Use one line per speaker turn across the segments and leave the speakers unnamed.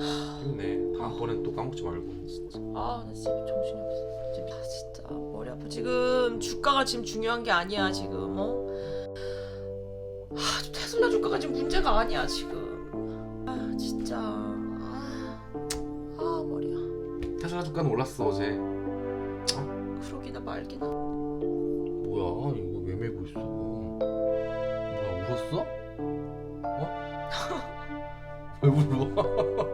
힘내. 다음번엔 또 까먹지 말고.
아, 나 진짜 정신이 없어. 진짜, 아, 진짜 머리 아파. 지금 주가가 지금 중요한 게 아니야 지금. 어? 아, 지금 테슬라 주가가 지금 문제가 아니야 지금. 아, 진짜. 아, 아 머리야.
테슬라 주가는 올랐어 어제.
그러기나 말기나.
뭐야 이거 왜 메고 있어? 뭐야 울었어? 어? 왜 울어?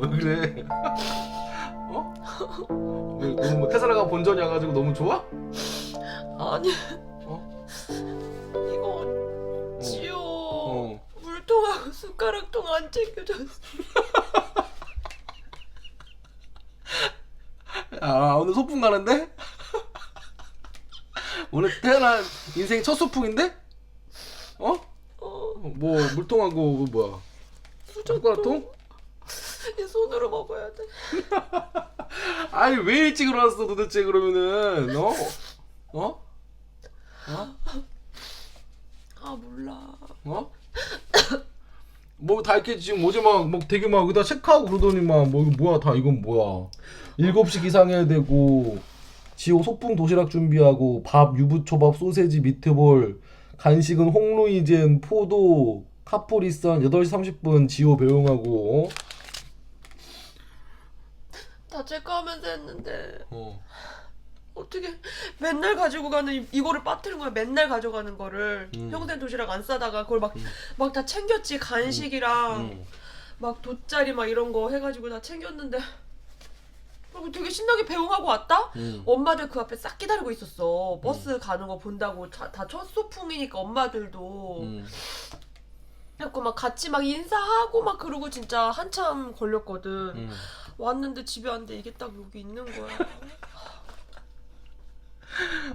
왜 그래? 어? 왜 너무 뭐 테슬라가 본전이어가지고 너무 좋아?
아니.
어?
이거 지호
어.
물통하고 숟가락통 안 챙겨줬어.
아 오늘 소풍 가는데? 오늘 태어난 인생 첫 소풍인데? 어?
어,
뭐 물통하고 그 뭐야? 숟가락통?
얘 손으로 먹어야 돼.
아니 왜 일찍 일어났어 도대체 그러면은 어? 어? 어?
아 몰라.
어? 뭐 다 이렇게 지금 어제 막, 막 되게 막 여기다 체크하고 그러더니 막뭐 이거 뭐야 다 이건 뭐야 7시 기상해야 되고 지호 소풍 도시락 준비하고 밥 유부초밥 소세지 미트볼 간식은 홍루이젠 포도 카포리산 8시 30분 지호 배웅하고 어?
다 체크하면서 했는데
어.
어떻게 맨날 가지고 가는 이- 이거를 빠뜨린 거야 맨날 가져가는 거를
음.
평생 도시락 안 싸다가 그걸 막 막 다 챙겼지 간식이랑
응.
막 돗자리 막 이런 거 해가지고 다 챙겼는데 그리고 되게 신나게 배웅하고 왔다
응.
엄마들 그 앞에 싹 기다리고 있었어 버스 가는 거 본다고 다첫 소풍이니까 엄마들도
응.
그래갖고 막 같이 막 인사하고 막 그러고 진짜 한참 걸렸거든
응.
왔는데 집에 왔는데 이게 딱 여기 있는 거야.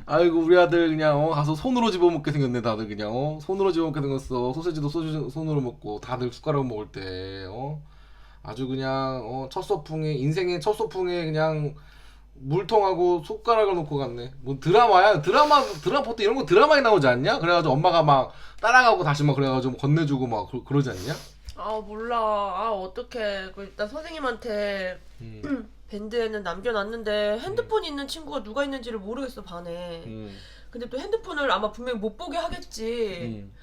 아이고 우리 아들 그냥 어, 가서 손으로 집어먹게 생겼네 다들 그냥 어? 손으로 집어먹게 생겼어. 소세지도 소주, 손으로 먹고 다들 숟가락 먹을 때 어? 아주 그냥 어, 첫 소풍에 인생의 첫 소풍에 그냥 물통하고 숟가락을 놓고 갔네. 뭐 드라마야? 드라마 드라마 보통 이런 거 드라마에 나오지 않냐? 그래가지고 엄마가 막 따라가고 다시 막 그래가지고 건네주고 막 그, 그러지 않냐
아 몰라. 아 어떡해. 그 일단 선생님한테
음,
밴드에는 남겨놨는데 핸드폰 있는 친구가 누가 있는지를 모르겠어 반에.
음,
근데 또 핸드폰을 아마 분명히 못 보게 하겠지.
음.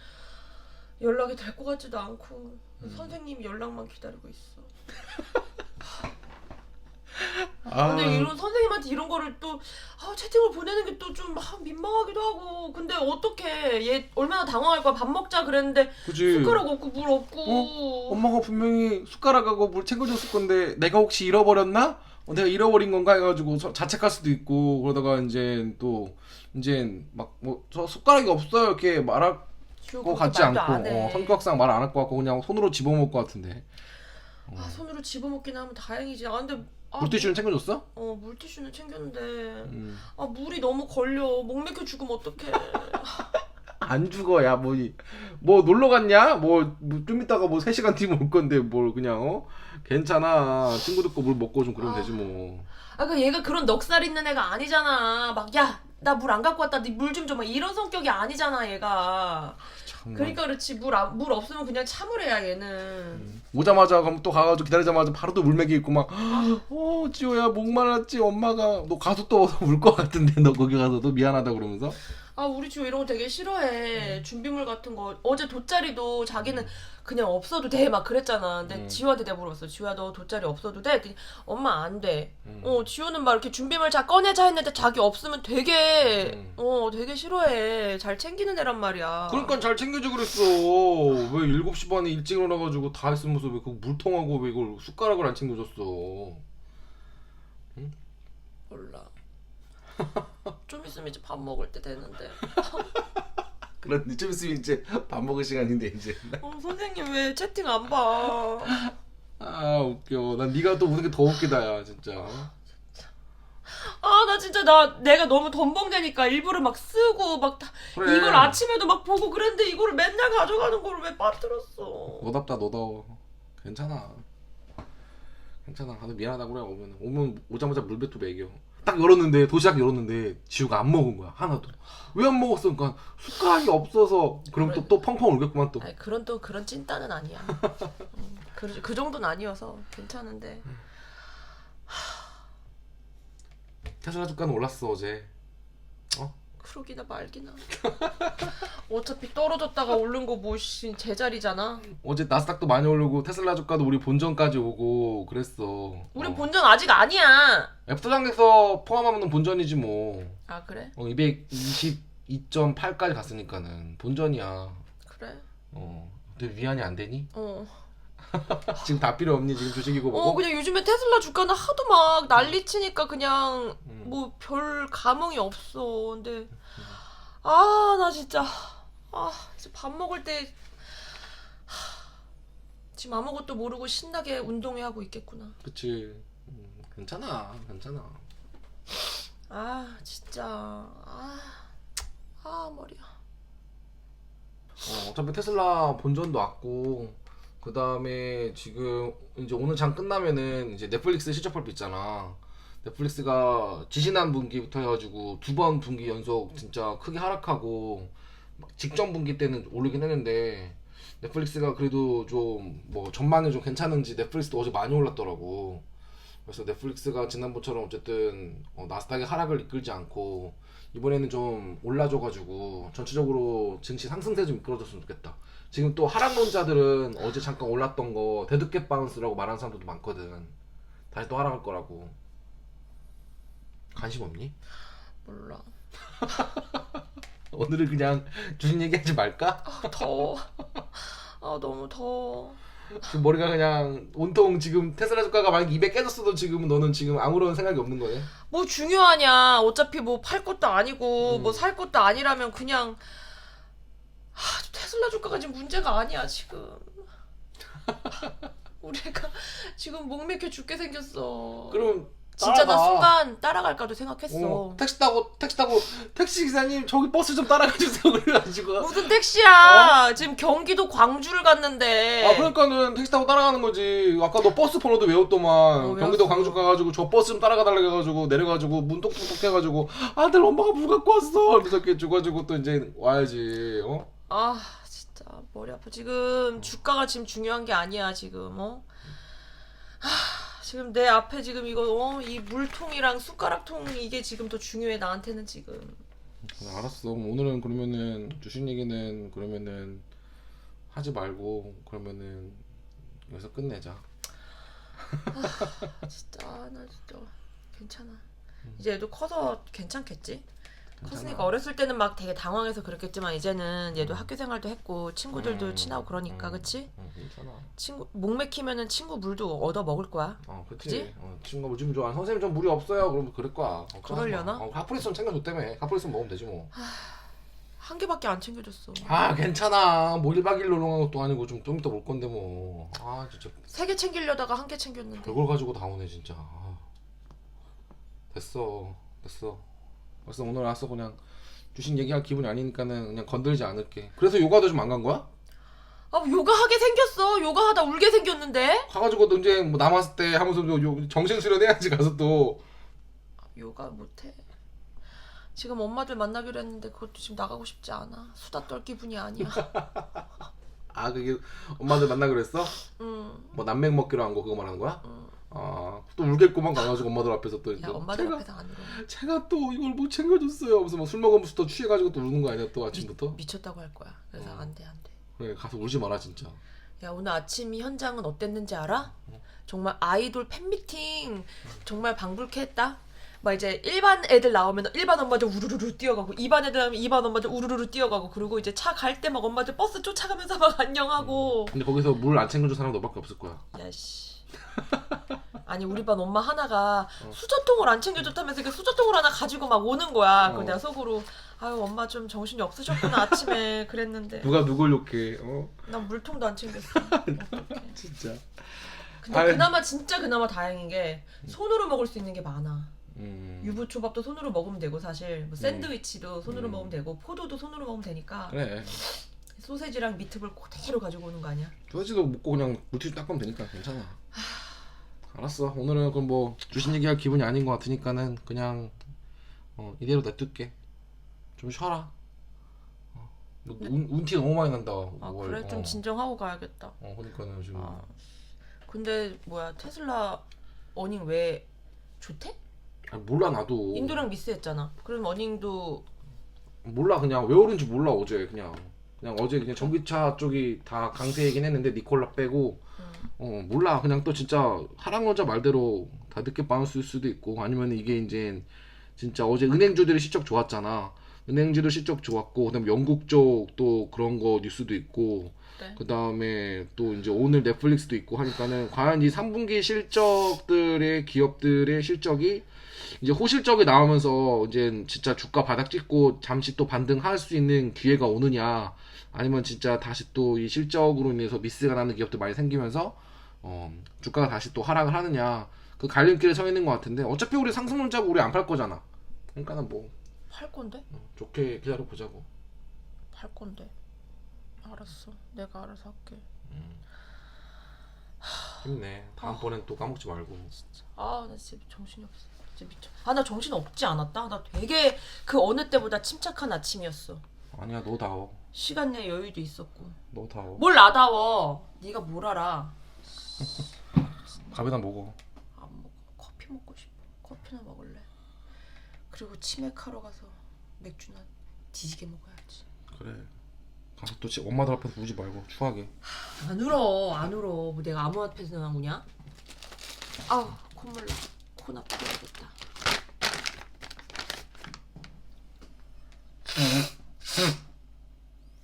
연락이 될 것 같지도 않고
음.
선생님 연락만 기다리고 있어
아,
근데 이런 선생님한테 이런 거를 또 아, 채팅을 보내는 게 또좀 민망하기도 하고. 근데 어떻게 얘 얼마나 당황할 거야? 밥 먹자 그랬는데
그지.
숟가락 없고 물 없고.
어? 엄마가 분명히 숟가락하고 물 챙겨줬을 건데 내가 혹시 잃어버렸나? 어, 내가 잃어버린 건가? 해가지고 서- 자책할 수도 있고. 그러다가 이제 또 이제 막뭐저 숟가락이 없어요. 이렇게 말할 것 같지
말도
않고.
안 해.
어, 성격상 말 안 할 것 같고 그냥 손으로 집어먹을 것 같은데.
아 손으로 집어먹긴 하면 다행이지. 아 근데 아,
물티슈는 챙겨줬어?
어 물티슈는 챙겼는데
음.
아 물이 너무 걸려 목 맥혀 죽으면 어떡해
안 죽어 야 뭐 뭐 놀러 갔냐? 뭐 좀 이따가 뭐 3시간 뒤면 올 건데 뭘 그냥 어? 괜찮아 친구들 거 물 먹고 좀 그러면
아.
되지 뭐
아 그 얘가 그런 넉살 있는 애가 아니잖아 막 야 나 물 안 갖고 왔다 네 물 좀 줘 막 이런 성격이 아니잖아 얘가
참,
그러니까 그렇지. 물, 안- 물 없으면 그냥 참으래야 얘는.
오자마자 그럼 또 가가지고 기다리자마자 바로 또 물맥이 있고 막 어 지호야 목 말랐지? 엄마가 너 가서 또 울 것 같은데 너 거기 가서 도 미안하다 그러면서
아 우리 지호 이런 거 되게 싫어해. 준비물 같은 거. 어제 돗자리도 자기는 그냥 없어도 돼. 막 그랬잖아. 근데
음.
지호한테 내가 물어봤어. 지호야 너 돗자리 없어도 돼? 그랬더니 엄마 안돼.
음.
어 지호는 막 이렇게 준비물 자 꺼내자 했는데 자기 없으면 되게
음.
어 되게 싫어해. 잘 챙기는 애란 말이야.
그러니까 잘 챙겨줘 그랬어. 왜 7시 반에 일찍 일어나가지고 다 했으면서 왜 그 물통하고 왜 이걸 숟가락을 안 챙겨줬어?
몰라 좀 있으면 이제 밥 먹을 때 되는데.
그런데 좀 있으면 이제 밥 먹을 시간인데 이제.
어 선생님 왜 채팅 안 봐?
아 웃겨. 난 네가 또 우는 게 더 웃기다 야 진짜.
아 나 진짜 나 내가 너무 덤벙대니까 일부러 막 쓰고 막 다-
그래.
이걸 아침에도 막 보고 그랬는데 이거를 맨날 가져가는 거를 왜 빠뜨렸어?
너답다 너다워 괜찮아. 괜찮아. 다들 미안하다 그래 오면. 오면 오자마자 물배도 먹여 딱 열었는데 도시락 열었는데 지우가 안 먹은 거야 하나도. 왜 안 먹었어? 그러니까 숟가락이 없어서 그럼 또, 또 펑펑 울겠구만 또.
아니 그런 또 그런 찐따는 아니야. 음, 그, 그 정도는 아니어서 괜찮은데.
테슬라 주가는 올랐어 어제
그러기나 말기나. 어차피 떨어졌다가 오른 거 뭐씨 제자리잖아.
어제 나스닥도 많이 오르고 테슬라 주가도 우리 본전까지 오고 그랬어
우리
어.
본전 아직 아니야.
앱스장에서 포함하면 본전이지 뭐
아 그래?
어, 222.8까지 갔으니까는 본전이야
그래?
어 근데 위안이 안 되니?
어.
지금 다 필요 없니 지금 주식이고 뭐고?
어 그냥 요즘에 테슬라 주가는 하도 막 난리 치니까 그냥
음.
뭐 별 감흥이 없어. 근데 아 나 진짜 아 이제 밥 먹을 때 하, 지금 아무것도 모르고 신나게 운동회 하고 있겠구나.
그치 음, 괜찮아 괜찮아
아 진짜 아, 아 머리야.
어, 어차피 테슬라 본전도 왔고 그 다음에 지금 이제 오늘 장 끝나면은 이제 넷플릭스 실적 발표 있잖아. 넷플릭스가 지지난 분기부터 해가지고 두 번 분기 연속 진짜 크게 하락하고 막 직전 분기 때는 오르긴 했는데 넷플릭스가 그래도 좀 뭐 전망이 좀 괜찮은지 넷플릭스도 어제 많이 올랐더라고. 그래서 넷플릭스가 지난번처럼 어쨌든 어, 나스닥의 하락을 이끌지 않고 이번에는 좀 올라줘가지고 전체적으로 증시 상승세 좀 이끌어줬으면 좋겠다. 지금 또 하락론자들은 어제 잠깐 올랐던 거 데드캣 바운스라고 말하는 사람들도 많거든. 다시 또 하락할 거라고. 관심 없니?
몰라.
오늘은 그냥 주식 얘기하지 말까?
아 더워. 아 너무 더워.
지금 머리가 그냥 온통 지금 테슬라 주가가 만약 200 깨졌어도 지금 너는 지금 아무런 생각이 없는 거네.
뭐 중요하냐? 어차피 뭐 팔 것도 아니고
음.
뭐살 것도 아니라면 그냥 하, 테슬라 주가가 지금 문제가 아니야 지금. 우리가 지금 목 맥혀 죽게 생겼어.
그럼
진짜 나
따라가.
순간 따라갈까도 생각했어.
어, 택시 타고 택시 타고 택시 기사님 저기 버스 좀 따라가 주세요 그래가지고
무슨 택시야? 지금 경기도 광주를 갔는데.
어? 아 그러니까는 택시 타고 따라가는 거지 아까 너 버스 번호도 외웠더만
어,
경기도
외웠어.
광주 가가지고 저 버스 좀 따라가 달라 해가지고 내려가지고 문 똑똑똑 해가지고 아들 엄마가 물 갖고 왔어 이렇게 줘가지고 또 이제 와야지 어?
아 진짜 머리 아파 지금 주가가 지금 중요한 게 아니야 지금 어 하, 지금 내 앞에 지금 이거 어? 이 물통이랑 숟가락통 이게 지금 더 중요해 나한테는 지금.
그래, 알았어. 오늘은 그러면은 주식 얘기는 그러면은 하지 말고 그러면은 여기서 끝내자.
진짜. 아, 나 진짜 괜찮아. 이제 얘도 커서 괜찮겠지 컸으니까 어렸을 때는 막 되게 당황해서 그랬겠지만 이제는 얘도 학교 생활도 했고 친구들도
음,
친하고 그러니까
음.
그치
어, 괜찮아
친구 목 맥히면은 친구 물도 얻어 먹을 거야
어, 그치.
그치?
어, 친구가 요즘 좋아. 선생님 좀 물이 없어요. 그러면 그럴 거야. 어,
그러려나?
어, 카프리스는 챙겨줬다며. 카프리스는 먹으면 되지 뭐.
한 개밖에 안 챙겨줬어
아, 괜찮아. 뭐 1박 2일 놀러 간 것도 아니고 좀, 좀 이따 올 건데 뭐. 아, 진짜.
세 개 챙기려다가 한 개 챙겼는데
그걸 가지고 다 오네, 진짜. 아. 됐어. 됐어. 벌써 오늘 와서 그냥 주식 얘기할 기분이 아니니까는 그냥 건들지 않을게. 그래서 요가도 좀 안 간 거야?
아, 뭐 요가 하게 생겼어. 요가 하다 울게 생겼는데.
가가지고 또 이제 뭐 남았을 때 하면서 요- 요 정신 수련해야지 가서 또.
요가 못해. 지금 엄마들 만나기로 했는데 그것도 지금 나가고 싶지 않아. 수다 떨 기분이 아니야.
아, 그게 엄마들 만나기로 했어?
응.
뭐 남맥 먹기로 한 거 그거 말하는 거야?
응.
아, 또 울겠구만 가가지고 엄마들 앞에서 또
야,
이제
엄마들
제가,
앞에서 안 울어.
제가 또 이걸 못 챙겨줬어요. 무슨 막술 먹으면서 또 취해가지고 또 우는 거 아니야 또 아침부터?
미쳤다고 할 거야. 그래서
어.
안 돼, 안 돼.
그래 가서 울지 마라 진짜.
야, 오늘 아침 이 현장은 어땠는지 알아? 정말 아이돌 팬미팅 정말 방불케 했다. 막 이제 일반 애들 나오면 일반 엄마들 우르르르 뛰어가고 2반 애들 나오면 2반 엄마들 우르르르 뛰어가고 그리고 이제 차 갈 때 막 엄마들 버스 쫓아가면서 막 안녕하고
근데 거기서 물 안 챙겨준 사람 너밖에 없을 거야.
야씨. 아니 우리 반 엄마 하나가
어.
수저통을 안 챙겨줬다면서 그 수저통을 하나 가지고 막 오는 거야. 그
어.
내가 속으로 아유 엄마 좀 정신이 없으셨구나 아침에 그랬는데
누가 누굴 욕해? 어?
난 물통도 안 챙겼어. 어떡해.
진짜.
근데
아이.
그나마 진짜 그나마 다행인 게 손으로 먹을 수 있는 게 많아.
음.
유부초밥도 손으로 먹으면 되고 사실 뭐 샌드위치도 손으로
음.
먹으면 되고 포도도 손으로 먹으면 되니까
그래.
소세지랑 미트볼 그대로 가지고 오는 거 아니야?
소시지도 먹고 그냥 물티슈 닦으면 되니까 괜찮아. 알았어. 오늘은 그럼 뭐 주신 얘기할 기분이 아닌 것 같으니까는 그냥 어, 이대로 냅둘게. 좀 쉬어라. 어, 너 운, 운티 너무 많이 난다.
아
월.
그래 좀
어.
진정하고 가야겠다.
어, 그러니까는 지금
아 근데 뭐야 테슬라 어닝 왜 좋대?
아니, 몰라 나도.
인도랑 미스했잖아. 그럼 어닝도
몰라 그냥 왜 오른지 몰라 어제 그냥 그냥 어제 그냥 전기차 쪽이 다 강세이긴 했는데 니콜라 빼고
음.
어 몰라 그냥 또 진짜 하랑론자 말대로 다 늦게 빠졌을 수도 있고 아니면 이게 이제 진짜 어제 은행주들의 실적 좋았잖아 은행주도 실적 좋았고 그다음 영국 쪽 또 그런 거 뉴스도 있고
네.
그다음에 또 이제 오늘 넷플릭스도 있고 하니까는 과연 이 3분기 실적들의 기업들의 실적이 이제 호실적이 나오면서 이제 진짜 주가 바닥 찍고 잠시 또 반등할 수 있는 기회가 오느냐 아니면 진짜 다시 또 이 실적으로 인해서 미스가 나는 기업들 많이 생기면서 어 주가가 다시 또 하락을 하느냐 그 갈림길에 서 있는 것 같은데 어차피 우리 상승론자고 우리 안 팔 거잖아 그러니까는 뭐
팔 건데?
어, 좋게 기다려 보자고
팔 건데. 알았어. 내가 알아서 할게.
힘내 다음번엔 또 까먹지 말고
아, 나 진짜 정신이 없어. 진짜 미쳐. 아, 나 정신 없지 않았다. 나 되게 그 어느 때보다 침착한 아침이었어.
아니야 너다워
시간 내 여유도 있었고.
너다워
뭘 나다워? 네가 뭘 알아?
밥이나 먹어
안 먹어. 커피 먹고 싶어. 커피나 먹을래. 그리고 치맥하러 가서 맥주나 뒤지게 먹어야지.
그래 가서 또 지- 엄마들 앞에서 우지 말고 추하게
안 울어, 안 울어. 뭐 내가 아무 앞에서 나오냐? 아우 콧물 나. 코나 뿌려야겠다.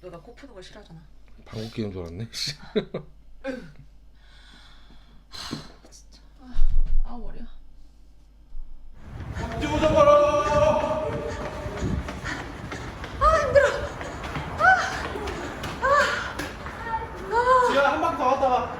내가 코 푸는 거 싫어하잖아.
방귀 끼는 줄 알았네